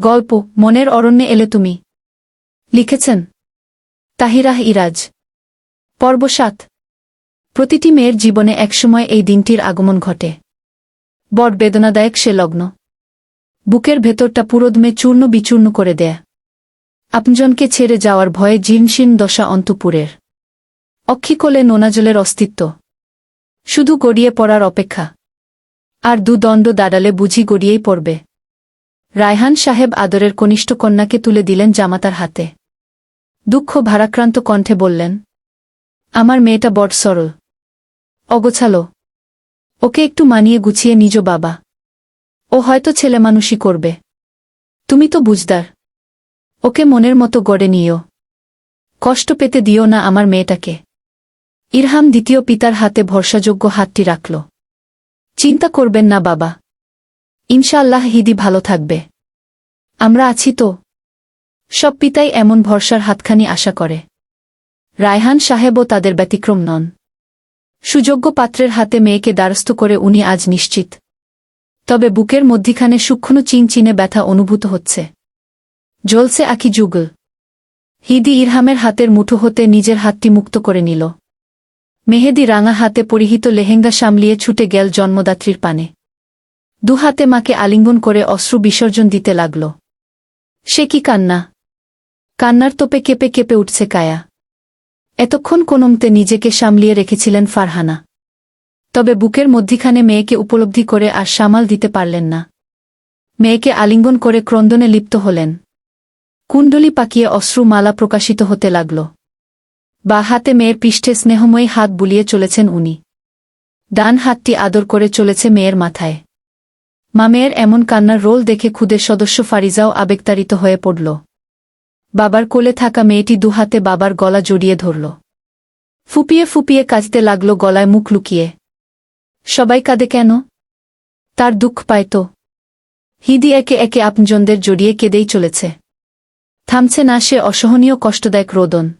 গল্প, মনের অরণ্যে এলে তুমি। লিখেছেন তাহিরাহ ইরাজ। পর্ব সাত। প্রতিটি মেয়ের জীবনে একসময় এই দিনটির আগমন ঘটে। বড় বেদনাদায়ক সে লগ্ন। বুকের ভেতরটা পুরোদমে চূর্ণ বিচূর্ণ করে দেয়। আপনজনকে ছেড়ে যাওয়ার ভয়ে জীর্ণশীর্ণ দশা অন্তপুরের। অক্ষিকোলে নোনাজলের অস্তিত্ব। শুধু গড়িয়ে পড়ার অপেক্ষা। আর দুদণ্ড দাঁড়ালে বুঝি গড়িয়েই পড়বে। রায়হান সাহেব আদরের কনিষ্ঠ কন্যাকে তুলে দিলেন জামাতার হাতে। দুঃখ ভারাক্রান্ত কণ্ঠে বললেন, আমার মেয়েটা বট সরল। অগোছালো। ওকে একটু মানিয়ে গুছিয়ে নিজ বাবা। ও হয়তো ছেলে মানুষই করবে। তুমি তো বুঝদার। ওকে মনের মতো গড়ে নিও। কষ্ট পেতে দিও না আমার মেয়েটাকে। ইরহাম দ্বিতীয় পিতার হাতে ভরসাযোগ্য হাতটি রাখল। চিন্তা করবেন না বাবা। ইনশাআল্লাহ হিদি ভালো থাকবে। আমরা আছি তো? সব পিতাই এমন ভরসার হাতখানি আশা করে। রায়হান সাহেবও তাদের ব্যতিক্রম নন। সুযোগ্য পাত্রের হাতে মেয়েকে দ্বারস্থ করে উনি আজ নিশ্চিত। তবে বুকের মধ্যিখানে সূক্ষ্ম চিনচিনে ব্যথা অনুভূত হচ্ছে। জ্বলছে আকি যুগল। হিদি ইরহামের হাতের মুঠো হতে নিজের হাতটি মুক্ত করে নিল। মেহেদি রাঙা হাতে পরিহিত লেহেঙ্গা সামলিয়ে ছুটে গেল জন্মদাত্রীর পানে। দু হাতে মাকে আলিঙ্গন করে অশ্রু বিসর্জন দিতে লাগল। সে কি কান্না? কান্নার তোপে কেঁপে কেঁপে উঠছে কায়া। এতক্ষণ কোনমতে নিজেকে সামলিয়ে রেখেছিলেন ফারহানা। তবে বুকের মধ্যিখানে মেয়েকে উপলব্ধি করে আর সামাল দিতে পারলেন না। মেয়েকে আলিঙ্গন করে ক্রন্দনে লিপ্ত হলেন। কুণ্ডলি পাকিয়ে অশ্রু মালা প্রকাশিত হতে লাগল। বা হাতে মেয়ের পৃষ্ঠে স্নেহময়ী হাত বুলিয়ে চলেছেন উনি। ডান হাতটি আদর করে চলেছে মেয়ের মাথায়। মা মেয়ের এমন কান্নার রোল দেখে খুদের সদস্য ফারিজাও আবেগতাড়িত হয়ে পড়ল। বাবার কোলে থাকা মেয়েটি দুহাতে বাবার গলা জড়িয়ে ধরল। ফুপিয়ে ফুপিয়ে কাঁদতে লাগল, গলায় মুখ লুকিয়ে। সবাই কাঁদে কেন? তার দুঃখ পায় তো। হিদি একে একে আপনজনদের জড়িয়ে কেঁদেই চলেছে। থামছে না সে অসহনীয় কষ্টদায়ক রোদন।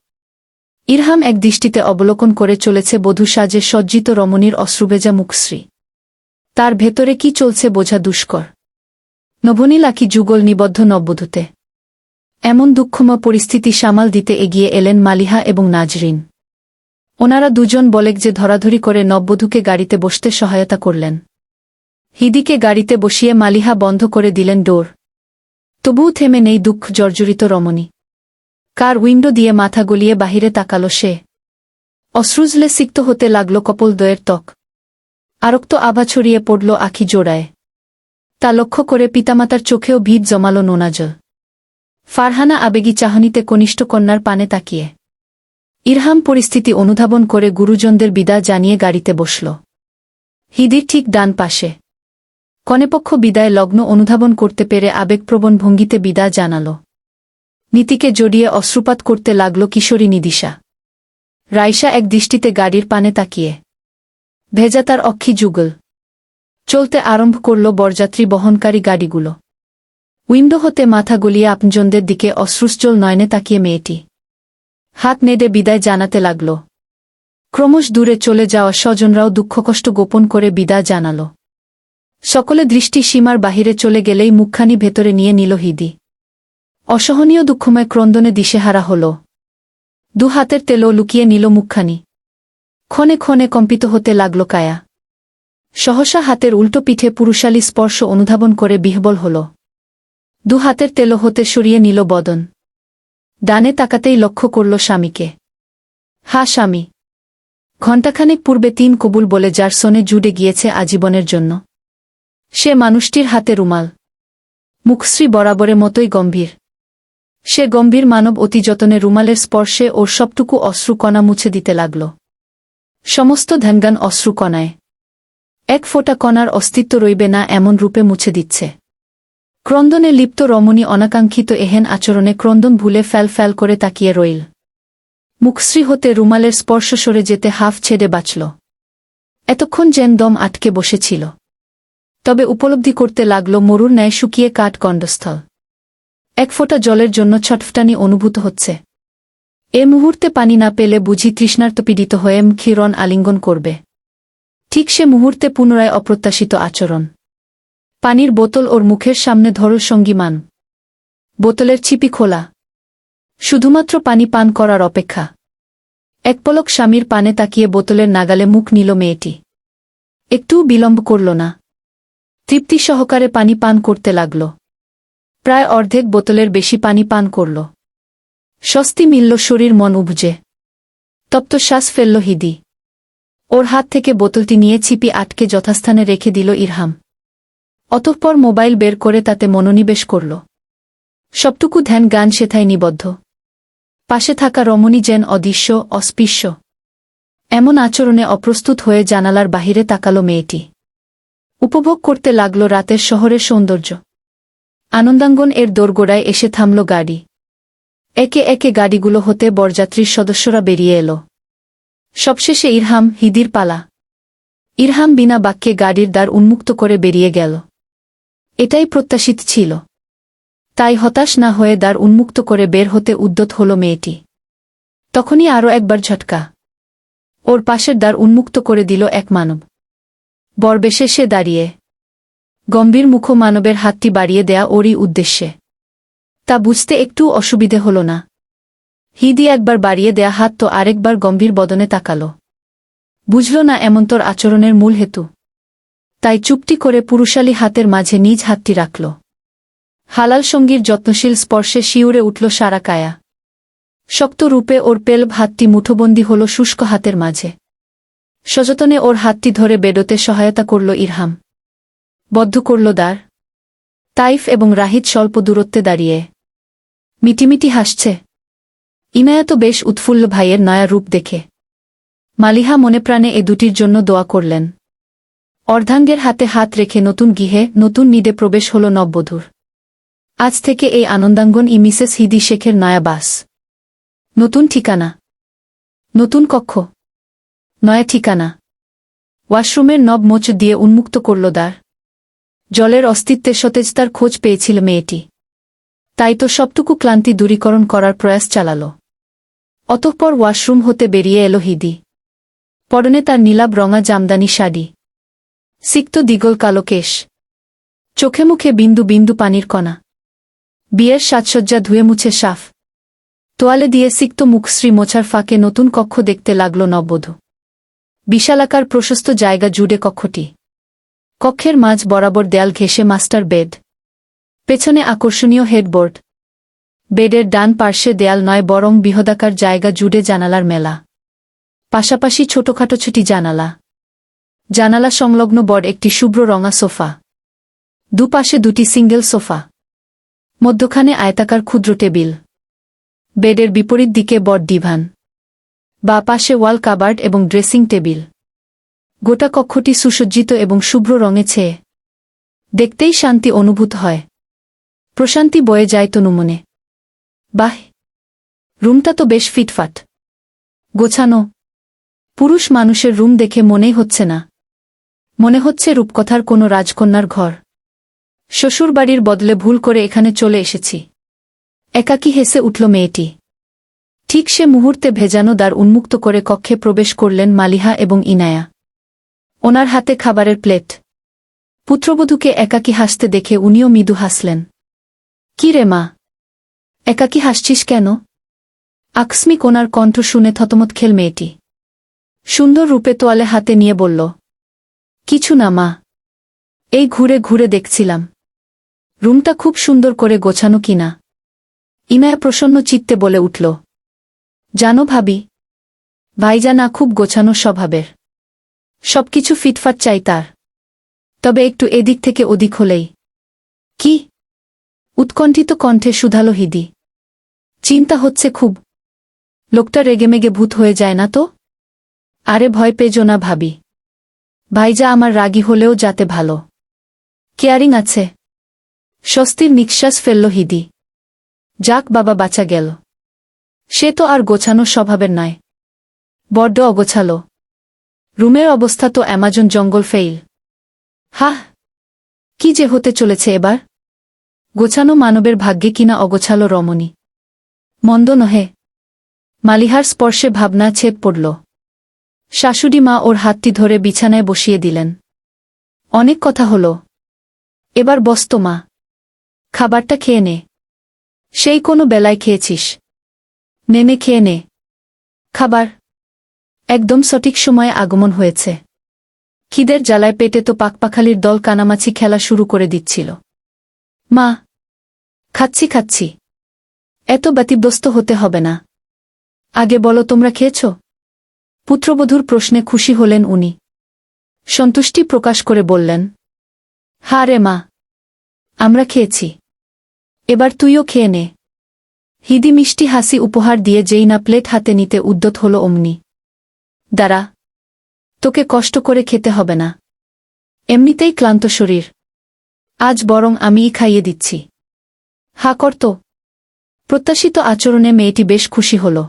ইরহাম এক দৃষ্টিতে অবলোকন করে চলেছে বধূ সাজে সজ্জিত রমণীর অশ্রুভেজা মুখশ্রী। তার ভেতরে কি চলছে বোঝা দুষ্কর। নভনীল আকি যুগল নিবদ্ধ নববধূতে এমন দুঃখময় পরিস্থিতি সামাল দিতে এগিয়ে এলেন মালিহা এবং নাজরিন। ওনারা দুজন বলেক যে ধরাধরি করে নববধূকে গাড়িতে বসতে সহায়তা করলেন। হিদিকে গাড়িতে বসিয়ে মালিহা বন্ধ করে দিলেন ডোর। তবুও থেমে নেই দুঃখ জর্জরিত রমণী। কার উইন্ডো দিয়ে মাথা গলিয়ে বাহিরে তাকালো সে। অশ্রুজলে সিক্ত হতে লাগল কপল কপলদ্বয়ের ত্বক। আরক্ত আভা ছড়িয়ে পড়ল আখি জোড়ায়। তা লক্ষ্য করে পিতামাতার চোখেও ভিড় জমাল নোনাজল ফারহানা আবেগী চাহনিতে কনিষ্ঠ কন্যার পানে তাকিয়ে। ইরহাম পরিস্থিতি অনুধাবন করে গুরুজনদের বিদায় জানিয়ে গাড়িতে বসল। হিদির ঠিক ডান পাশে। কনেপক্ষ বিদায় লগ্ন অনুধাবন করতে পেরে আবেগপ্রবণ ভঙ্গিতে বিদায় জানাল। নীতিকে জড়িয়ে অশ্রুপাত করতে লাগল কিশোরী নিদিশা। রাইসা এক দৃষ্টিতে গাড়ির পানে তাকিয়ে। ভেজা তার অক্ষি যুগল। চলতে আরম্ভ করল বরযাত্রী বহনকারী গাড়িগুলো। উইন্ডো হতে মাথা গলিয়ে আপনজনদের দিকে অশ্রুশ্চল নয়নে তাকিয়ে মেয়েটি। হাত নেড়ে বিদায় জানাতে লাগল। ক্রমশ দূরে চলে যাওয়া স্বজনরাও দুঃখকষ্ট গোপন করে বিদায় জানাল। সকলে দৃষ্টি সীমার বাহিরে চলে গেলেই মুখখানি ভেতরে নিয়ে নিল হিদি। অসহনীয় দুঃখময় ক্রন্দনে দিশেহারা হল। দু হাতের তেলও লুকিয়ে নিল মুখখানি। ক্ষণে ক্ষণে কম্পিত হতে লাগল কায়া। সহসা হাতের উল্টো পিঠে পুরুষালী স্পর্শ অনুধাবন করে বিহবল হল। দু হাতের তেলো হতে সরিয়ে নিল বদন। ডানে তাকাতেই লক্ষ্য করল স্বামীকে। হা, স্বামী। ঘণ্টাখানেক পূর্বে তিন কবুল বলে যার সনে জুড়ে গিয়েছে আজীবনের জন্য। সে মানুষটির হাতে রুমাল। মুখশ্রী বরাবরের মতোই গম্ভীর। সে গম্ভীর মানব অতি যতনে রুমালের স্পর্শে ওর সবটুকু অশ্রুকণা মুছে দিতে লাগল। সমস্ত ধ্যানগান অশ্রুকণায় এক ফোঁটা কণার অস্তিত্ব রইবে না এমন রূপে মুছে দিচ্ছে। ক্রন্দনে লিপ্ত রমণী অনাকাঙ্ক্ষিত এহেন আচরণে ক্রন্দন ভুলে ফ্যাল ফ্যাল করে তাকিয়ে রইল। মুখশ্রী হতে রুমালের স্পর্শ সরে যেতে হাফ ছেড়ে বাঁচল। এতক্ষণ যেন দম আটকে বসেছিল। তবে উপলব্ধি করতে লাগল মরুর ন্যায় শুকিয়ে কাঠ কণ্ডস্থল এক ফোঁটা জলের জন্য ছটফটানি অনুভূত হচ্ছে। এ মুহূর্তে পানি না পেলে বুঝি তৃষ্ণার্তপীড়িত হয়ে ক্ষীরণ আলিঙ্গন করবে। ঠিক সে মুহূর্তে পুনরায় অপ্রত্যাশিত আচরণ। পানির বোতল ওর মুখের সামনে ধরল সঙ্গীমান। বোতলের ছিপি খোলা। শুধুমাত্র পানি পান করার অপেক্ষা। এক পলক স্বামীর পানে তাকিয়ে বোতলের নাগালে মুখ নিল মেয়েটি। একটু বিলম্ব করল না। তৃপ্তি সহকারে পানি পান করতে লাগল। প্রায় অর্ধেক বোতলের বেশি পানি পান করল। স্বস্তি মিলল শরীর মন উবজে তপ্ত শ্বাস ফেলল হিদি। ওর হাত থেকে বোতলটি নিয়ে ছিপি আটকে যথাস্থানে রেখে দিল ইরহাম। অতঃপর মোবাইল বের করে তাতে মনোনিবেশ করল। সবটুকু ধ্যান গান সেথায় নিবদ্ধ। পাশে থাকা রমণী যেন অদৃশ্য, অস্পৃশ্য। এমন আচরণে অপ্রস্তুত হয়ে জানালার বাহিরে তাকালো মেয়েটি। উপভোগ করতে লাগল রাতের শহরের সৌন্দর্য। আনন্দাঙ্গন এর দোরগোড়ায় এসে থামল গাড়ি। একে একে গাড়িগুলো হতে বরযাত্রীর সদস্যরা বেরিয়ে এলো। সবশেষে ইরহাম হিদির পালা। ইরহাম বিনা বাক্যে গাড়ির দ্বার উন্মুক্ত করে বেরিয়ে গেল। এটাই প্রত্যাশিত ছিল। তাই হতাশ না হয়ে দ্বার উন্মুক্ত করে বের হতে উদ্যত হল মেয়েটি। তখনই আরও একবার ঝটকা। ওর পাশের দ্বার উন্মুক্ত করে দিল এক মানব। বরবেশে সে দাঁড়িয়ে। গম্ভীর মুখ মানবের হাতটি বাড়িয়ে দেয়া ওরই উদ্দেশ্যে। তা বুঝতে একটু অসুবিধে হল না। হিদি একবার বাড়িয়ে দেয়া হাত তো আরেকবার গম্ভীর বদনে তাকাল। বুঝল না এমন তোর আচরণের মূল হেতু। তাই চুপটি করে পুরুষালী হাতের মাঝে নিজ হাতটি রাখল। হালাল সঙ্গীর যত্নশীল স্পর্শে শিউরে উঠল সারা কায়া। শক্ত রূপে ওর পেলভ হাতটি মুঠোবন্দি হল শুষ্ক হাতের মাঝে। সযতনে ওর হাতটি ধরে বেডোতে সহায়তা করল ইরহাম। বদ্ধ করল দ্বার। তাইফ এবং রাহিত স্বল্প দূরত্বে দাঁড়িয়ে মিটিমিটি হাসছে। ইনায়াত বেশ উৎফুল্ল ভাইয়ের নয়া রূপ দেখে। মালিহা মনে প্রাণে এ দুটির জন্য দোয়া করলেন। অর্ধাঙ্গের হাতে হাত রেখে নতুন গৃহে নতুন নিদে প্রবেশ হল নববধূর আজ থেকে এই আনন্দাঙ্গন ই মিসেস হিদি শেখের নয়া বাস। নতুন ঠিকানা। নতুন কক্ষ। নয়া ঠিকানা। ওয়াশরুমের নব মোচ দিয়ে উন্মুক্ত করল দ্বার। জলের অস্তিত্বে সতেজতার খোঁজ পেয়েছিল মেয়েটি। তাই তো সবটুকু ক্লান্তি দূরীকরণ করার প্রয়াস চালাল। অতঃপর ওয়াশরুম হতে বেরিয়ে এলো হিদি। পরনে তার নীলাব রঙা জামদানি শাড়ি। সিক্ত দিগল কালো কেশ। চোখে মুখে বিন্দু বিন্দু পানির কণা। বিয়ের সাজসজ্জা ধুয়ে মুছে সাফ। তোয়ালে দিয়ে সিক্ত মুখশ্রী মোছার ফাঁকে নতুন কক্ষ দেখতে লাগল নববধূ। বিশালাকার প্রশস্ত জায়গা জুড়ে কক্ষটি। কক্ষের মাঝ বরাবর দেয়াল ঘেঁষে মাস্টার বেড পেছনে আকর্ষণীয় হেডবোর্ড। বেডের ডান পার্শ্বে দেয়াল নয়, বরং বৃহদাকার জায়গা জুড়ে জানালার মেলা। পাশাপাশি ছোটখাটো ছুটি জানালা। জানালা সংলগ্ন বড় একটি শুভ্র রঙা সোফা। দুপাশে দুটি সিঙ্গেল সোফা। মধ্যখানে আয়তাকার ক্ষুদ্র টেবিল। বেডের বিপরীত দিকে বড় ডিভান। বা পাশে ওয়াল কাবার্ড এবং ড্রেসিং টেবিল। গোটা কক্ষটি সুসজ্জিত এবং শুভ্র রঙে ছেয়ে দেখতেই শান্তি অনুভূত হয়। প্রশান্তি বয়ে যায় তনুমনে বাহ, রুমটা তো বেশ ফিটফাট। গোছানো। পুরুষ মানুষের রুম দেখে মনেই হচ্ছে না। মনে হচ্ছে রূপকথার কোনো রাজকন্যার ঘর। শ্বশুরবাড়ির বদলে ভুল করে এখানে চলে এসেছি। একাকী হেসে উঠল মেয়েটি। ঠিক সে মুহূর্তে ভেজানো দ্বার উন্মুক্ত করে কক্ষে প্রবেশ করলেন মালিহা এবং ইনায়া। ওনার হাতে খাবারের প্লেট। পুত্রবধূকে একাকী হাসতে দেখে উনিও মৃদু হাসলেন। কি মা একাকী হাসছিস কেন? আকস্মিক ওনার কণ্ঠ শুনে থতমত খেল মেয়েটি। সুন্দর রূপে তোয়ালে হাতে নিয়ে বলল, কিছু না মা, এই ঘুরে ঘুরে দেখছিলাম। রুমটা খুব সুন্দর করে গোছানো কিনা ইনায়া প্রসন্ন চিত্তে বলে উঠল, জানো ভাবি, ভাইজানা খুব গোছানো স্বভাবের। সবকিছু ফিটফাট চাই তার। তবে একটু এদিক থেকে ওদিক হলেই। কি? উৎকণ্ঠিত কণ্ঠে শুধালো হিদি। চিন্তা হচ্ছে খুব। লোকটা রেগেমেগে ভূত হয়ে যায় না তো? আরে ভয় পেজো না ভাবি। ভাইজা আমার রাগী হলেও যাতে ভালো। কেয়ারিং আছে। স্বস্তির নিঃশ্বাস ফেলল হিদি। যাক বাবা বাঁচা গেল। সে তো আর গোছানো স্বভাবের নয়। বড্ড অগোছালো। রুমের অবস্থা তো অ্যামাজন জঙ্গল ফেইল। হাহ! কি যে হতে চলেছে এবার? গোছানো মানবের ভাগ্যে কিনা অগোছালো রমণী। মন্দ নহে। মালিহার স্পর্শে ভাবনা ছেদ পড়ল। শাশুড়ি মা ওর হাতটি ধরে বিছানায় বসিয়ে দিলেন। অনেক কথা হল। এবার বস্ত মা। খাবারটা খেয়ে নে। সেই কোনো বেলায় খেয়েছিস। নেমে খেয়ে নে। খাবার। একদম সঠিক সময়ে আগমন হয়েছে। খিদের জ্বালায় পেটে তো পাকপাখালির দল কানামাছি খেলা শুরু করে দিচ্ছিল। মা, খাচ্ছি খাচ্ছি। এত ব্যতিব্যস্ত হতে হবে না। আগে বলো, তোমরা খেয়েছ? পুত্রবধূর প্রশ্নে খুশি হলেন উনি। সন্তুষ্টি প্রকাশ করে বললেন, হা রে মা, আমরা খেয়েছি। এবার তুইও খেয়ে নে। হিদি মিষ্টি হাসি উপহার দিয়ে যেই না প্লেট হাতে নিতে উদ্যত হল অমনি। দাঁড়া, তোকে কষ্ট করে খেতে হবে না। এমনিতেই ক্লান্ত শরীর। আজ বরং আমিই খাইয়ে দিচ্ছি। হা করত। প্রত্যাশিত আচরণে মেয়েটি বেশ খুশি হল।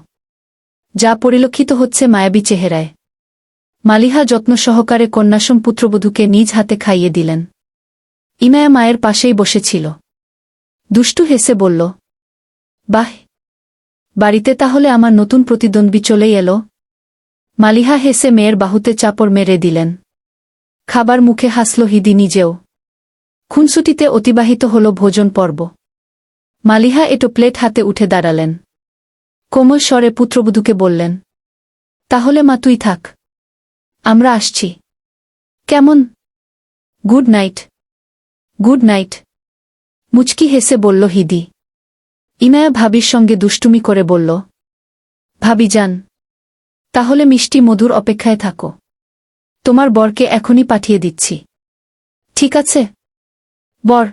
যা পরিলক্ষিত হচ্ছে মায়াবী চেহারায়। মালিহা যত্ন সহকারে কন্যাসম পুত্রবধূকে নিজ হাতে খাইয়ে দিলেন। ইমায়া মায়ের পাশেই বসেছিল। দুষ্টু হেসে বলল, বাহ! বাড়িতে তাহলে আমার নতুন প্রতিদ্বন্দ্বী চলেই এলো? মালিহা হেসে মেয়ের বাহুতে চাপড় মেরে দিলেন। খাবার মুখে হাসল হিদি নিজেও। খুনসুটিতে অতিবাহিত হল ভোজন পর্ব। মালিহা এটো প্লেট হাতে উঠে দাঁড়ালেন। কোমল স্বরে পুত্রবধূকে বললেন, তাহলে মা, তুই থাক। আমরা আসছি। কেমন? Good night. Good night. মুচকি হেসে বলল হিদি। ইনায়া ভাবির সঙ্গে দুষ্টুমি করে বলল, ভাবি, যান। তাহলে মিষ্টি মধুর অপেক্ষায় থাকো। তোমার বরকে এখনই পাঠিয়ে দিচ্ছি। ঠিক আছে? বর।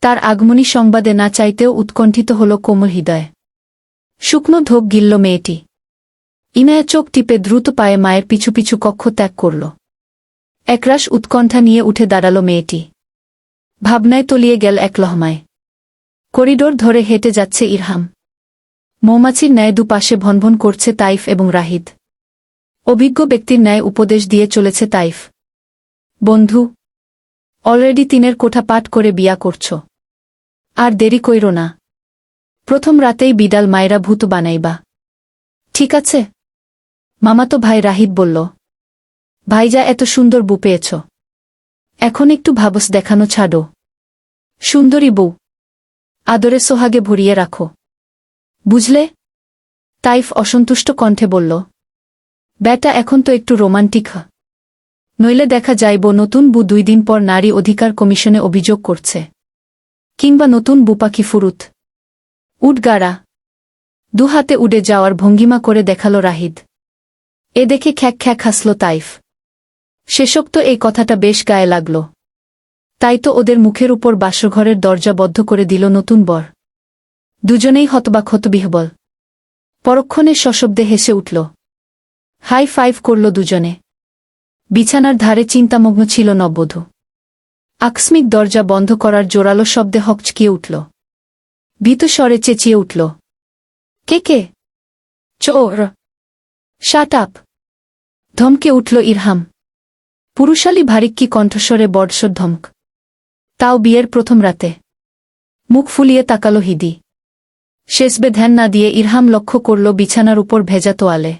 তার আগমনী সংবাদে না চাইতেও উৎকণ্ঠিত হল কোমল হৃদয়। শুকনো ধোপ গিলল মেয়েটি। ইনায়া চোখ টিপে দ্রুত পায়ে মায়ের পিছু পিছু কক্ষ ত্যাগ করল। একরাশ উৎকণ্ঠা নিয়ে উঠে দাঁড়াল মেয়েটি। ভাবনায় তলিয়ে গেল এক লহমায়। করিডোর ধরে হেঁটে যাচ্ছে ইরহাম। মৌমাছির ন্যায় দুপাশে ভনভন করছে তাইফ এবং রাহিদ অভিজ্ঞ ব্যক্তির ন্যায় উপদেশ দিয়ে চলেছে তাইফ। বন্ধু অলরেডি তিনের কোঠা পাঠ করে বিয়া করছ। আর দেরি কইর না। প্রথম রাতেই বিডাল মায়েরা ভূত বানাইবা। ঠিক আছে? মামাতো ভাই রাহিদ বলল ভাইজা এত সুন্দর বু পেয়েছ। এখন একটু ভাবস দেখানো ছাড়ো। সুন্দরী বউ। আদরে সোহাগে ভরিয়ে রাখো। বুঝলে? তাইফ অসন্তুষ্ট কণ্ঠে বলল ব্যাটা এখন তো একটু রোমান্টিক হ। নইলে দেখা যাইব নতুন বু দুই দিন পর নারী অধিকার কমিশনে অভিযোগ করছে। কিংবা নতুন বুপাকি ফুরুত। উডগাড়া দুহাতে উড়ে যাওয়ার ভঙ্গিমা করে দেখাল রাহিদ। এ দেখে খ্যাক খ্যাক হাসল তাইফ। শেষক তো এই কথাটা বেশ গায়ে লাগল। তাই তো ওদের মুখের উপর বাসঘরের দরজা বদ্ধ করে দিল নতুন বর। দুজনেই হতবাক হতবিহবল। পরক্ষণে সশব্দে হেসে উঠল। হাই ফাইভ করল দুজনে। বিছানার ধারে চিন্তামগ্ন ছিল নববধূ। আকস্মিক দরজা বন্ধ করার জোরালো শব্দে হকচকিয়ে উঠল। ভীত স্বরে চেঁচিয়ে উঠল, কে কে? চোর। শাট আপ ধমকে উঠল ইরহাম। পুরুষালী ভারিক্কি কণ্ঠস্বরে বর্ষর ধমক। তাও বিয়ের প্রথম রাতে। মুখ ফুলিয়ে তাকালো হিদি। শেষবে ধ্যান না দিয়ে ইরহাম লক্ষ্য করল বিছানার উপর ভেজা তোয়ালে।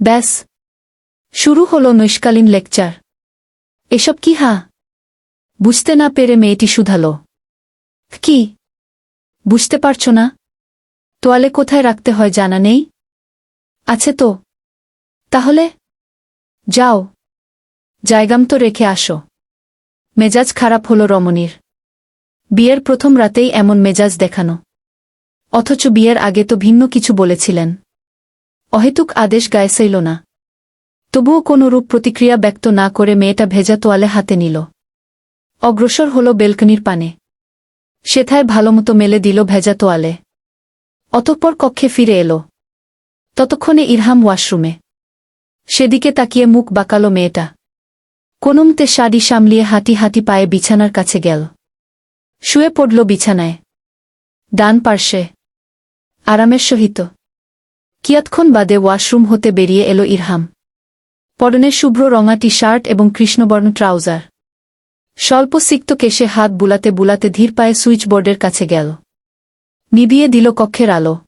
ব্যাস শুরু হল নৈষ্কালীন লেকচার। এসব কি হা? বুঝতে না পেরে মেয়েটি শুধাল। কি? বুঝতে পারছ না? তোয়ালে কোথায় রাখতে হয় জানা নেই? আছে তো। তাহলে? যাও। জায়গাম তো রেখে আসো। মেজাজ খারাপ হল রমণীর। বিয়ের প্রথম রাতেই এমন মেজাজ দেখানো। অথচ বিয়ের আগে তো ভিন্ন কিছু বলেছিলেন। অহেতুক আদেশ গায়ে সইল না। তবুও কোনো রূপ প্রতিক্রিয়া ব্যক্ত না করে মেয়েটা ভেজা তোয়ালে হাতে নিল। অগ্রসর হল বেলকনির পানে। সেথায় ভালোমতো মেলে দিল ভেজা তোয়ালে। অতঃপর কক্ষে ফিরে এলো। ততক্ষণে ইরহাম ওয়াশরুমে। সেদিকে তাকিয়ে মুখ বাঁকালো মেয়েটা। কোনমতে শাড়ি সামলিয়ে হাঁটি হাঁটি পায়ে বিছানার কাছে গেল। শুয়ে পড়ল বিছানায়। ডান পার্শ্বে। আরামের সহিত। কিয়ৎক্ষণ বাদে ওয়াশরুম হতে বেরিয়ে এলো ইরহাম। পরনে শুভ্র রঙা টি শার্ট এবং কৃষ্ণবর্ণ ট্রাউজার। স্বল্প সিক্ত কেশে হাত বুলাতে বুলাতে ধীর পায়ে সুইচবোর্ডের কাছে গেল। নিবিয়ে দিল কক্ষের আলো।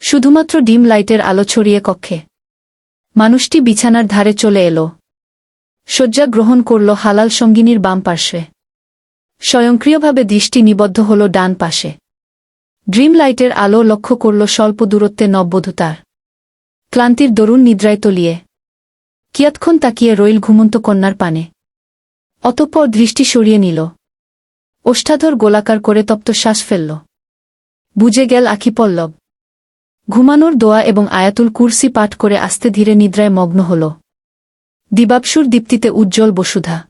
শুধুমাত্র ডিম লাইটের আলো ছড়িয়ে কক্ষে। মানুষটি বিছানার ধারে চলে এলো। শয্যা গ্রহণ করল হালাল সঙ্গিনীর বাম পার্শ্বে। স্বয়ংক্রিয়ভাবে দৃষ্টি নিবদ্ধ হল ডান পাশে। ড্রিম লাইটের আলো লক্ষ্য করল স্বল্প দূরত্বে নববধূ ক্লান্তির দরুণ নিদ্রায় তলিয়ে। কিয়ৎক্ষণ তাকিয়ে রইল ঘুমন্ত কন্যার পানে। অতঃপর দৃষ্টি সরিয়ে নিল। ওষ্ঠাধর গোলাকার করে তপ্ত শ্বাস ফেলল। বুঝে গেল আখি পল্লব। ঘুমানোর দোয়া এবং আয়াতুল কুরসি পাঠ করে আস্তে ধীরে নিদ্রায় মগ্ন হল। দিবাবসুর দীপ্তিতে উজ্জ্বল বসুধা।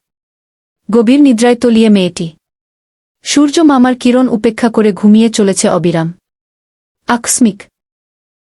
গভীর নিদ্রায় তলিয়ে মেয়েটি। সূর্য মামার কিরণ উপেক্ষা করে ঘুমিয়ে চলেছে অবিরাম। আকস্মিক।